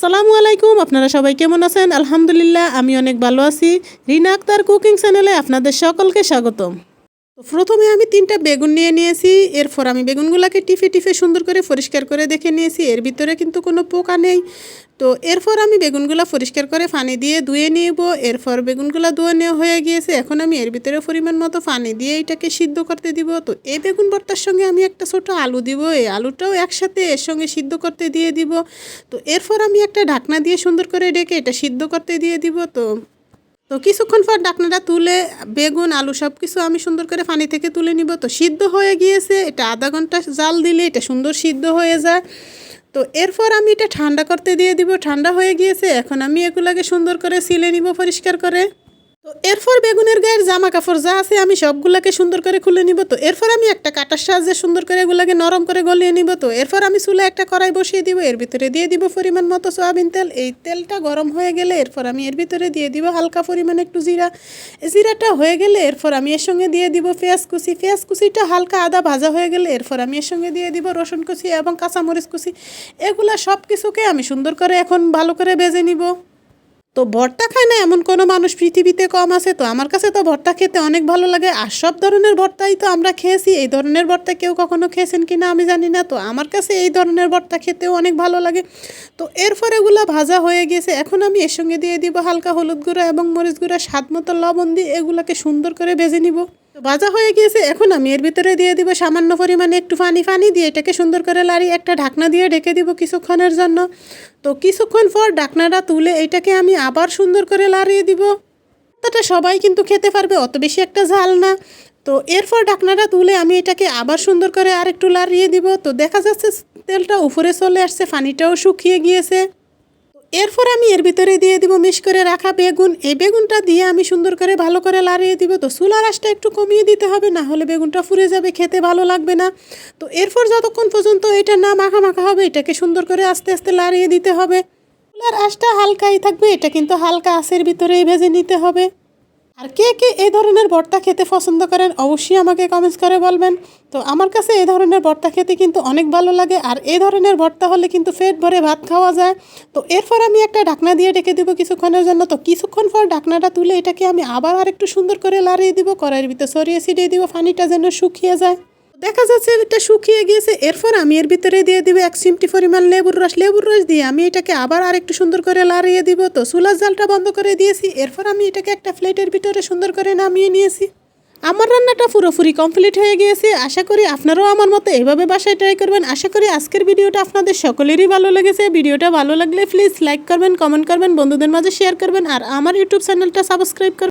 সালামু আলাইকুম, আপনারা সবাই কেমন আছেন? আলহামদুলিল্লাহ, আমি অনেক ভালো আছি। রিনা আক্তার কুকিং চ্যানেলে আপনাদের সকলকে স্বাগতম। তো প্রথমে আমি তিনটা বেগুন নিয়ে নিয়েছি, এরপর আমি বেগুনগুলোকে টিফে টিফে সুন্দর করে পরিষ্কার করে দেখে নিয়েছি, এর ভিতরে কিন্তু কোনো পোকা নেই। তো এরপর আমি বেগুনগুলো পরিষ্কার করে পানি দিয়ে ধুয়ে নিব, এরপর বেগুনগুলো ধুয়ে নেওয়া হয়ে গিয়েছে, এখন আমি এর ভিতরে পরিমাণ মতো পানি দিয়ে এটাকে সিদ্ধ করতে দিব। তো এই বেগুন ভর্তার সঙ্গে আমি একটা ছোট আলু দিব, এই আলুটাও একসাথে এর সঙ্গে সিদ্ধ করতে দিয়ে দিব। তো এরপর আমি একটা ঢাকনা দিয়ে সুন্দর করে ডেকে এটা সিদ্ধ করতে দিয়ে দিব। তো তো কিছুক্ষণ পর ডাকনাটা তুলে, বেগুন, আলু সব কিছু আমি সুন্দর করে পানি থেকে তুলে নিব। তো সিদ্ধ হয়ে গিয়েছে, এটা আধা ঘণ্টা জাল দিলে এটা সুন্দর সিদ্ধ হয়ে যায়। তো এরপর আমি এটা ঠান্ডা করতে দিয়ে দিব। ঠান্ডা হয়ে গিয়েছে, এখন আমি এগুলোকে সুন্দর করে সিলে নিব পরিষ্কার করে। তো এরপর বেগুনের গায়ের জামা কাপড় যা আছে আমি সবগুলোকে সুন্দর করে খুলে নিব। তো এরপর আমি একটা কাটার সাহায্যে সুন্দর করে এগুলাকে নরম করে গলিয়ে নিব। তো এরপর আমি চুলে একটা কড়াই বসিয়ে দিব। এর ভিতরে দিয়ে দিব পরিমাণ মতো সয়াবিন তেল। এই তেলটা গরম হয়ে গেলে এরপর আমি এর ভিতরে দিয়ে দিব হালকা পরিমাণে একটু জিরা। জিরাটা হয়ে গেলে এরপর আমি এর সঙ্গে দিয়ে দিব পেঁয়াজ কুচি। পেঁয়াজ কুচিটা হালকা আদা ভাজা হয়ে গেলে এরপর আমি এর সঙ্গে দিয়ে দিব রসুন কুচি এবং কাঁচামরিচ কুচি। এগুলা সব কিছুকে আমি সুন্দর করে এখন ভালো করে ভেজে নিব। তো ভর্তা খায় না? এমন কোনো মানুষ পৃথিবীতে কম আছে তো? আমার কাছে তো ভর্তা খেতে অনেক ভালো লাগে। আর সব ধরনের ভর্তাই তো আমরা খেয়েছি। এই ধরনের ভর্তা কেউ কখনো খেয়েছেন কি না আমি জানি না। তো আমার কাছে এই ধরনের ভর্তা খেতেও অনেক ভালো লাগে। তো এরপর এগুলো ভাজা হয়ে গেছে। এখন আমি এর সঙ্গে দিয়ে দিব হালকা হলুদ গুঁড়া এবং মরিচ গুঁড়া, স্বাদ মতো লবণ দিয়ে এগুলোকে সুন্দর করে ভেজে নিব। তো ভাজা হয়ে গিয়েছে, এখন আমি এর ভিতরে দিয়ে দিব সামান্য পরিমাণে একটু পানি পানি দিয়ে এটাকে সুন্দর করে লাড়ি একটা ঢাকনা দিয়ে ঢেকে দিব কিছুক্ষণের জন্য। তো কিছুক্ষণ পর ঢাকনাটা তুলে এটাকে আমি আবার সুন্দর করে লাড়িয়ে দিব। তাটা সবাই কিন্তু খেতে পারবে, অত বেশি একটা ঝাল না। তো এরপর ঢাকনাটা তুলে আমি এটাকে আবার সুন্দর করে আর একটু লাড়িয়ে দিব। তো দেখা যাচ্ছে তেলটা উপরে চলে আসছে পানিটাও শুকিয়ে গিয়েছে। এরপর আমি এর ভিতরে দিয়ে দিব মিশ করে রাখা বেগুন। এই বেগুনটা দিয়ে আমি সুন্দর করে ভালো করে লাড়িয়ে দিব। তো চুলার আঁচটা একটু কমিয়ে দিতে হবে, না হলে বেগুনটা ফুরে যাবে, খেতে ভালো লাগবে না। তো এরপর যতক্ষণ পর্যন্ত এটা না মাখা মাখা হবে, এটাকে সুন্দর করে আস্তে আস্তে লাড়িয়ে দিতে হবে। চুলার আশটা হালকাই থাকবে, এটা কিন্তু হালকা আঁচের ভিতরেই ভেজে নিতে হবে। আর কে কে এই ধরনের ভর্তা খেতে পছন্দ করেন অবশ্যই আমাকে কমেন্টস করে বলবেন। তো আমার কাছে এই ধরনের ভর্তা খেতে কিন্তু অনেক ভালো লাগে আর এই ধরনের ভর্তা হলে কিন্তু পেট ভরে ভাত খাওয়া যায়। তো এরপর আমি একটা ঢাকনা দিয়ে ডেকে দেবো কিছুক্ষণের জন্য। তো কিছুক্ষণ পর ঢাকনাটা তুলে এটাকে আমি আবার আরেকটু সুন্দর করে লাড়িয়ে দিব। কড়াইয়ের ভিতরে সরিয়ে ছিটিয়ে দিব। পানিটা যেন শুকিয়ে যায়। দেখা যাচ্ছে এটা শুকিয়ে গিয়েছে। এরপর আমি এর ভিতরে দিয়ে দিব এক চিমটি পরিমাণ লেবুর রস। লেবুর রস দিয়ে আমি এটাকে আবার আর একটু সুন্দর করে লাড়িয়ে দিব। তো চুলার জালটা বন্ধ করে দিয়েছি। এরপর আমি এটাকে একটা প্লেটের ভিতরে সুন্দর করে নামিয়ে নিয়েছি। আমার রান্নাটা পুরোপুরি কমপ্লিট হয়ে গিয়েছে। আশা করি আপনারাও আমার মতো এভাবে বাসায় ট্রাই করবেন। আশা করি আজকের ভিডিওটা আপনাদের সকলেরই ভালো লেগেছে। ভিডিওটা ভালো লাগলে প্লিজ লাইক করবেন, কমেন্ট করবেন, বন্ধুদের মাঝে শেয়ার করবেন। আর আমার ইউটিউব চ্যানেলটা সাবস্ক্রাইব করবেন।